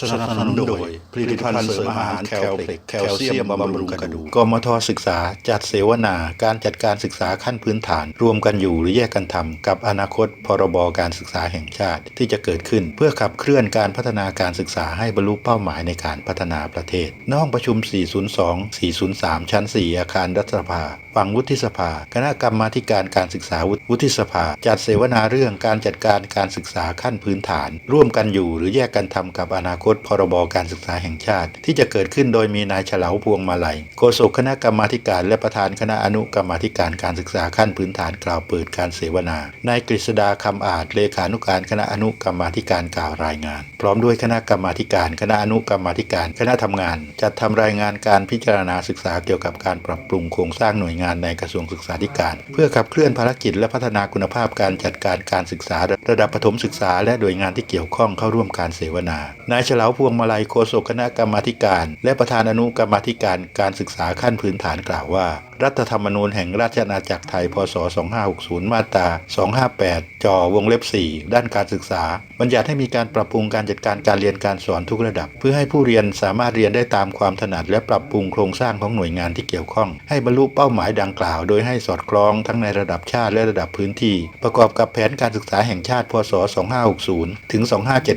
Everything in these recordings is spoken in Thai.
สนับสนุนโดยผลิตภัณฑ์เสริมอาหารแคลเพล็กแคลเซียมบำรุงกระดูกกมทศึกษาจัดเสวนาการจัดการศึกษาขั้นพื้นฐาน รวมกันอยู่หรือแยกกันทำกับอนาคตพรบการศึกษาแห่งชาติที่จะเกิดขึ้น เพื่อขับเคลื่อนการพัฒนาการศึกษาให้บรรลุเป้าหมายในการพัฒนาประเทศณห้องประชุม 402 403 ชั้น 4 อาคารรัฐสภาฝั่งวุฒิสภา คณะกรรมาการการศึกษาวุฒิสภา จัดเสวนาเรื่องการจัดการการศึกษาขั้นพื้นฐาน ร่วมกันอยู่หรือแยกกันทำกับอนาคตพรบการศึกษาแห่งชาติ ที่จะเกิดขึ้นโดยมีนายเฉลาพวงมาลัยโฆษกคณะกรรมาการและประธานคณะอนุกรรมาการการศึกษาขั้นพื้นฐานกล่าวเปิดการเสวนานายกฤษดาคำอาจเลขานุการคณะอนุกรรมาการกล่าวรายงาน พร้อมด้วยคณะกรรมาการ คณะอนุกรรมาการ คณะทำงาน จัดทำรายงานการพิจารณาศึกษาเกี่ยวกับการปรับปรุงโครงสร้างหน่วยงานในกระทรวงศึกษาธิการ เพื่อขับเคลื่อนภารกิจและพัฒนาคุณภาพการจัดการการศึกษาระดับประถมศึกษาและหน่วยงานที่เกี่ยวข้องเข้าร่วมการเสวนานายเฉลาพวงมาลัยโฆษกคณะกรรมาการ และประธานอนุกรรมาธิการการศึกษาขั้นพื้นฐานกล่าวว่า รัฐธรรมนูญแห่งราชอาณาจักรไทย พศ 2560 มาตรา 258 จอวงเล็บ 4 ด้านการศึกษา บัญญัติให้มีการปรับปรุงการจัดการการเรียนการสอนทุกระดับ เพื่อให้ผู้เรียนสามารถเรียนได้ตามความถนัด และปรับปรุงโครงสร้างของหน่วยงานที่เกี่ยวข้อง ให้บรรลุเป้าหมายดังกล่าว โดยให้สอดคล้องทั้งในระดับชาติและระดับพื้นที่ ประกอบกับแผนการศึกษาแห่งชาติพศ 2560 ถึง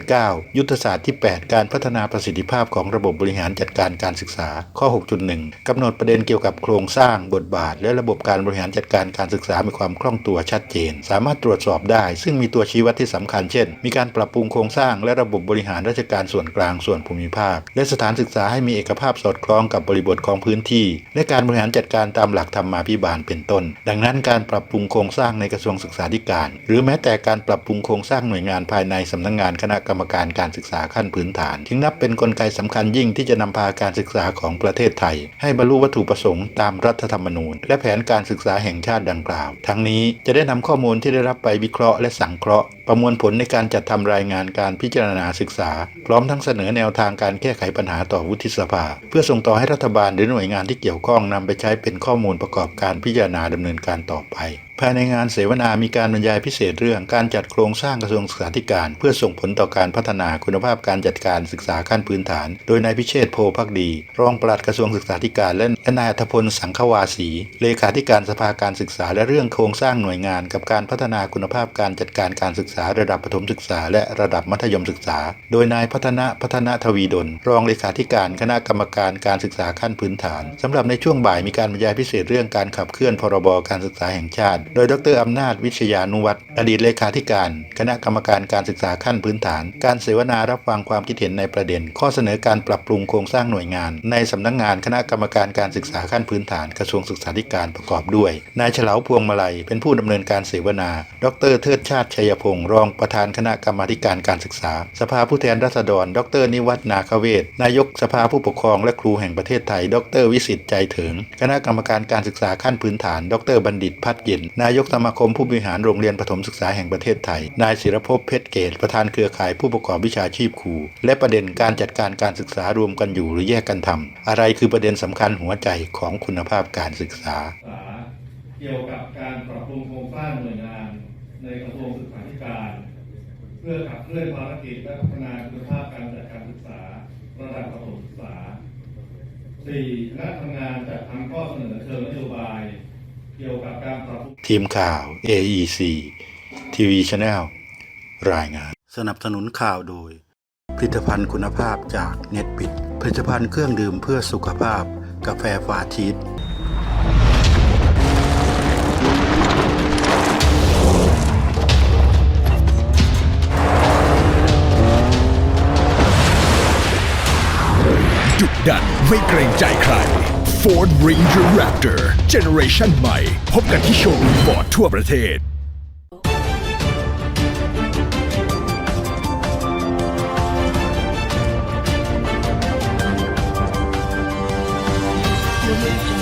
2579 ยุทธศาสตร์ที่ 8 การพัฒนาประสิทธิภาพของระบบบริหารจัดการการศึกษา ข้อ 6.1 กำหนดประเด็นเกี่ยวกับโครงสร้าง บทบาท และระบบการบริหารจัดการการศึกษา มีความคล่องตัวชัดเจน สามารถตรวจสอบได้ ซึ่งมีตัวชี้วัดที่สำคัญ เช่น มีการปรับปรุงโครงสร้างและระบบบริหารราชการส่วนกลางส่วนภูมิภาค และสถานศึกษาให้มีเอกภาพสอดคล้องกับบริบทของพื้นที่ และการบริหารจัดการตามหลักธรรมาภิบาลเป็นต้น ดังนั้นการปรับปรุงโครงสร้างในกระทรวงศึกษาธิการ หรือแม้แต่การปรับปรุงโครงสร้างหน่วยงานภายในสำนักงงานคณะกรรมการการศึกษาขั้นพื้นฐาน จึงนับเป็นนกลไกสำคัญยิ่งที่จะนำพาการศึกษาของประเทศไทย ให้บรรลุวัตถุประสงค์ตามรัฐธรรมนูญ และแผนการศึกษาแห่งชาติดังกล่าว ทั้งนี้จะได้นำข้อมูลที่ได้รับไปวิเคราะห์และสังเคราะห์ ประมวลผลในการจัดทำรายงานการพิจารณาศึกษา พร้อมทั้งเสนอแนวทางการแก้ไขปัญหาต่อวุฒิสภา เพื่อส่งต่อให้รัฐบาลหรือหน่วยงานที่เกี่ยวข้องนำไปใช้เป็นข้อมูลประกอบการพิจารณาดำเนินการต่อไป ภายในงานเสวนามีการบรรยายพิเศษเรื่องการจัดโครงสร้างกระทรวงศึกษาธิการ เพื่อส่งผลต่อการพัฒนาคุณภาพการจัดการศึกษาขั้นพื้นฐาน โดยนายพิเชษฐ์โพภักดี รองปลัดกระทรวงศึกษาธิการและนายอัธพลสังควาสีเลขาธิการสภาการศึกษา และเรื่องโครงสร้างหน่วยงาน กับการพัฒนาคุณภาพการจัดการการศึกษาระดับประถมศึกษา และระดับมัธยมศึกษา โดยนายพัฒนาพัฒนาทวีดลรองเลขาธิการคณะกรรมการการศึกษาขั้นพื้นฐานสำหรับในช่วงบ่ายมีการบรรยายพิเศษเรื่องการขับเคลื่อนพรบการศึกษาแห่งชาติโดยดรอำนาจวิชยานุวัตรอดีตเลขาธิการ คณะกรรมการการศึกษาขั้นพื้นฐาน การเสวนารับฟังความคิดเห็นในประเด็น ข้อเสนอการปรับปรุงโครงสร้างหน่วยงาน ในสำนักงงานคณะกรรมการการศึกษาขั้นพื้นฐานกระทรวงศึกษาธิการประกอบด้วย นายเฉลาพวงมาลัยเป็นผู้ดำเนินการเสวนา ดรเทิดชาติชัยพงศ์รองประธานคณะกรรมาการการศึกษา สภาผู้แทนราษฎร ดร นิวัฒนาคเวศนายกสภาผู้ปกครองและครูแห่งประเทศไทย ดร วิสิตใจถิงคณะกรรมการการศึกษาขั้นพื้นฐาน ดร บัณฑิตพัฒเย็นนายกสมาคมผู้บริหารโรงเรียนประถมศึกษาแห่งประเทศไทย นายศิรภพเพชรเกตประธานเครือข่ายผู้ประกอบวิชาชีพครูและประเด็นการจัดการการศึกษารวมกันอยู่หรือแยกกันทำอะไรคือประเด็นสำคัญหัวใจของคุณภาพการศึกษาศึกษา เกี่ยวกับการปรับปรุงโครงสร้างหน่วยงาน ในกระทรวงศึกษาธิการ เพื่อขับเคลื่อนภารกิจและพัฒนาคุณภาพการจัดการศึกษา ระดับประถมศึกษา 4. คณะทำงานจัดทำข้อเสนอเชิงนโยบาย ทีมข่าว AEC ทีวีช n แนลรายงาน สนับสนุนข่าวโดย ผลิตภัณฑ์คุณภาพจากเน็ตบิด ผลิตภัณฑ์เครื่องดื่มเพื่อสุขภาพ กาแฟฟาชีสดุดันไม่เกรงใจใคร Ford Ranger Raptor Generation ใหม่ พบกันที่โชว์รูมฟอร์ดทั่วประเทศ Audio